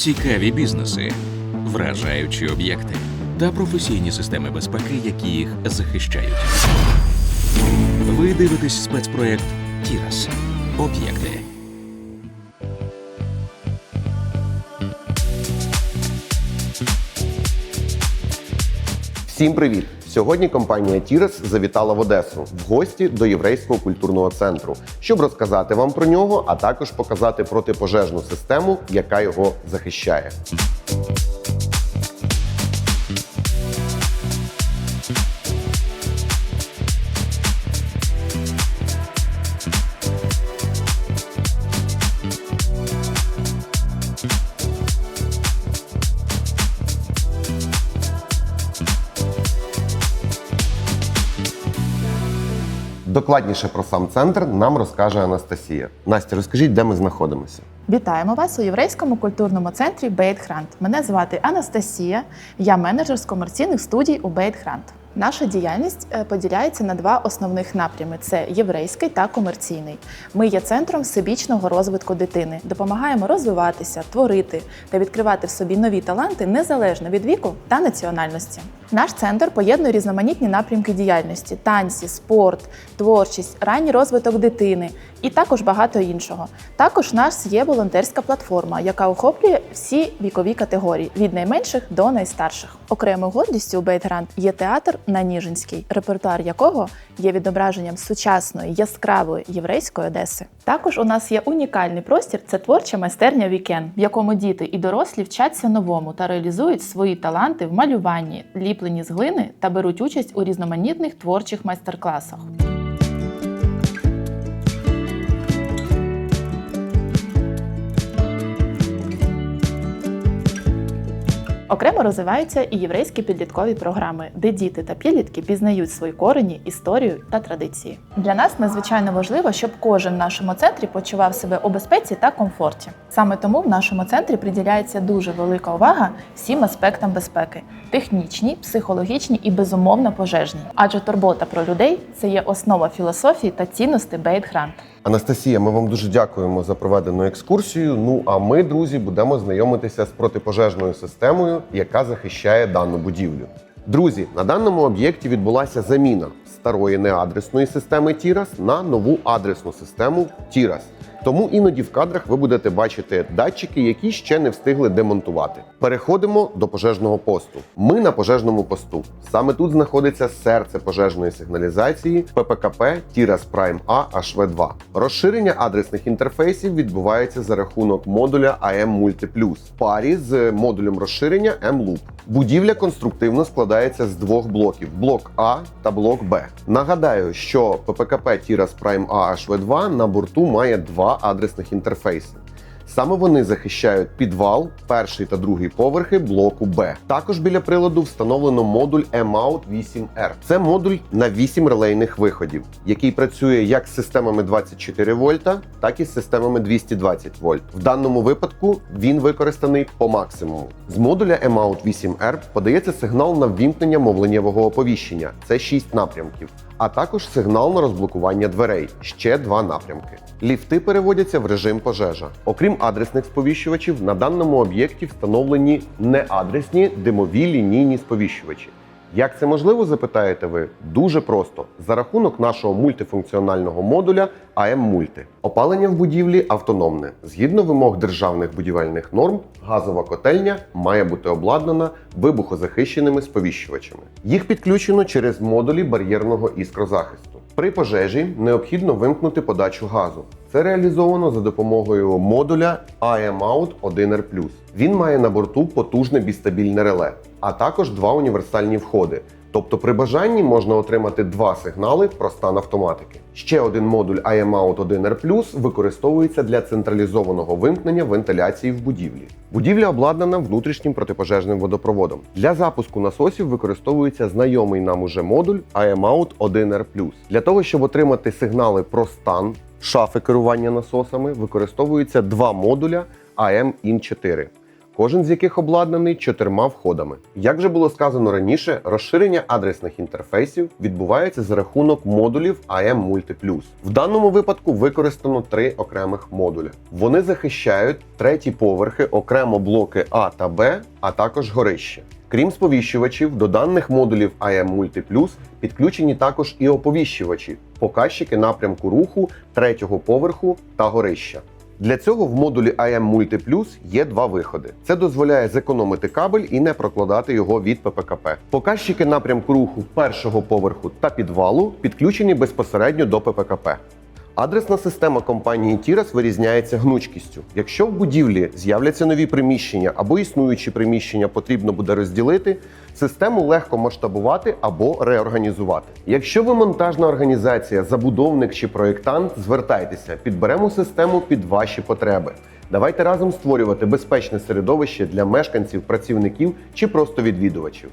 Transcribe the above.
цікаві бізнеси, вражаючі об'єкти та професійні системи безпеки, які їх захищають. Ви дивитесь спецпроєкт Тірас. Об'єкти. Всім привіт! Сьогодні компанія Тірес завітала в Одесу в гості до єврейського культурного центру, щоб розказати вам про нього, а також показати протипожежну систему, яка його захищає. Докладніше про сам центр нам розкаже Анастасія. Настя, розкажіть, де ми знаходимося? Вітаємо вас у єврейському культурному центрі Бейт Хрант. Мене звати Анастасія, я менеджер з комерційних студій у Бейт Хрант. Наша діяльність е, поділяється на два основних напрями: це єврейський та комерційний. Ми є центром всебічного розвитку дитини, допомагаємо розвиватися, творити та відкривати в собі нові таланти незалежно від віку та національності. Наш центр поєднує різноманітні напрямки діяльності: танці, спорт, творчість, ранній розвиток дитини і також багато іншого. Також у нас є волонтерська платформа, яка охоплює всі вікові категорії від найменших до найстарших. Окремою гордістю у Бейтгрант є театр на Ніжинській, репертуар якого є відображенням сучасної яскравої єврейської Одеси. Також у нас є унікальний простір це творча майстерня Вікен, в якому діти і дорослі вчаться новому та реалізують свої таланти в малюванні, ліпленні з глини та беруть участь у різноманітних творчих майстер-класах. Окремо розвиваються і єврейські підліткові програми, де діти та підлітки пізнають свої корені, історію та традиції. Для нас надзвичайно важливо, щоб кожен в нашому центрі почував себе у безпеці та комфорті. Саме тому в нашому центрі приділяється дуже велика увага всім аспектам безпеки: технічній, психологічній і безумовно пожежній. Адже турбота про людей це є основа філософії та цінностей Бейт Грант. Анастасія, ми вам дуже дякуємо за проведену екскурсію. Ну а ми, друзі, будемо знайомитися з протипожежною системою, яка захищає дану будівлю. Друзі, на даному об'єкті відбулася заміна старої неадресної системи Тірас на нову адресну систему Тірас. Тому іноді в кадрах ви будете бачити датчики, які ще не встигли демонтувати. Переходимо до пожежного посту. Ми на пожежному посту. Саме тут знаходиться серце пожежної сигналізації ППКП Тірас Prime A HV2. Розширення адресних інтерфейсів відбувається за рахунок модуля AM Multi Plus в парі з модулем розширення M-Loop. Будівля конструктивно складається з двох блоків: блок А та блок Б. Нагадаю, що ППКП Тірас Prime A HV2 на борту має два адресних інтерфейси. Саме вони захищають підвал, перший та другий поверхи блоку Б. Також біля приладу встановлено модуль M-Out 8R. Це модуль на 8 релейних виходів, який працює як з системами 24 вольта, так і з системами 220 вольт. В даному випадку він використаний по максимуму. З модуля M-Out 8R подається сигнал на ввімкнення мовленнєвого оповіщення. Це 6 напрямків. А також сигнал на розблокування дверей ще два напрямки. Ліфти переводяться в режим пожежа. Окрім адресних сповіщувачів, на даному об'єкті встановлені неадресні димові лінійні сповіщувачі. Як це можливо, запитаєте ви? Дуже просто за рахунок нашого мультифункціонального модуля АМ-мульти. Опалення в будівлі автономне. Згідно вимог державних будівельних норм, газова котельня має бути обладнана вибухозахищеними сповіщувачами. Їх підключено через модулі бар'єрного іскрозахисту. При пожежі необхідно вимкнути подачу газу. Це реалізовано за допомогою модуля IMOut 1R+. Він має на борту потужне бістабільне реле, а також два універсальні входи. Тобто при бажанні можна отримати два сигнали про стан автоматики. Ще один модуль IM-Out 1R+, використовується для централізованого вимкнення вентиляції в будівлі. Будівля обладнана внутрішнім протипожежним водопроводом. Для запуску насосів використовується знайомий нам уже модуль IM-Out 1R+. Для того, щоб отримати сигнали про стан шафи керування насосами, використовуються два модуля AM-IN4. Кожен з яких обладнаний чотирма входами. Як вже було сказано раніше, розширення адресних інтерфейсів відбувається за рахунок модулів AM Multi+. В даному випадку використано три окремих модулі. Вони захищають треті поверхи, окремо блоки А та Б, а також горище. Крім сповіщувачів, до даних модулів IM Multi підключені також і оповіщувачі, показчики напрямку руху третього поверху та горища. Для цього в модулі IM Multi є два виходи. Це дозволяє зекономити кабель і не прокладати його від ППКП. Показчики напрямку руху першого поверху та підвалу підключені безпосередньо до ППКП. Адресна система компанії Тірас вирізняється гнучкістю. Якщо в будівлі з'являться нові приміщення або існуючі приміщення потрібно буде розділити, систему легко масштабувати або реорганізувати. Якщо ви монтажна організація, забудовник чи проєктант, звертайтеся, підберемо систему під ваші потреби. Давайте разом створювати безпечне середовище для мешканців, працівників чи просто відвідувачів.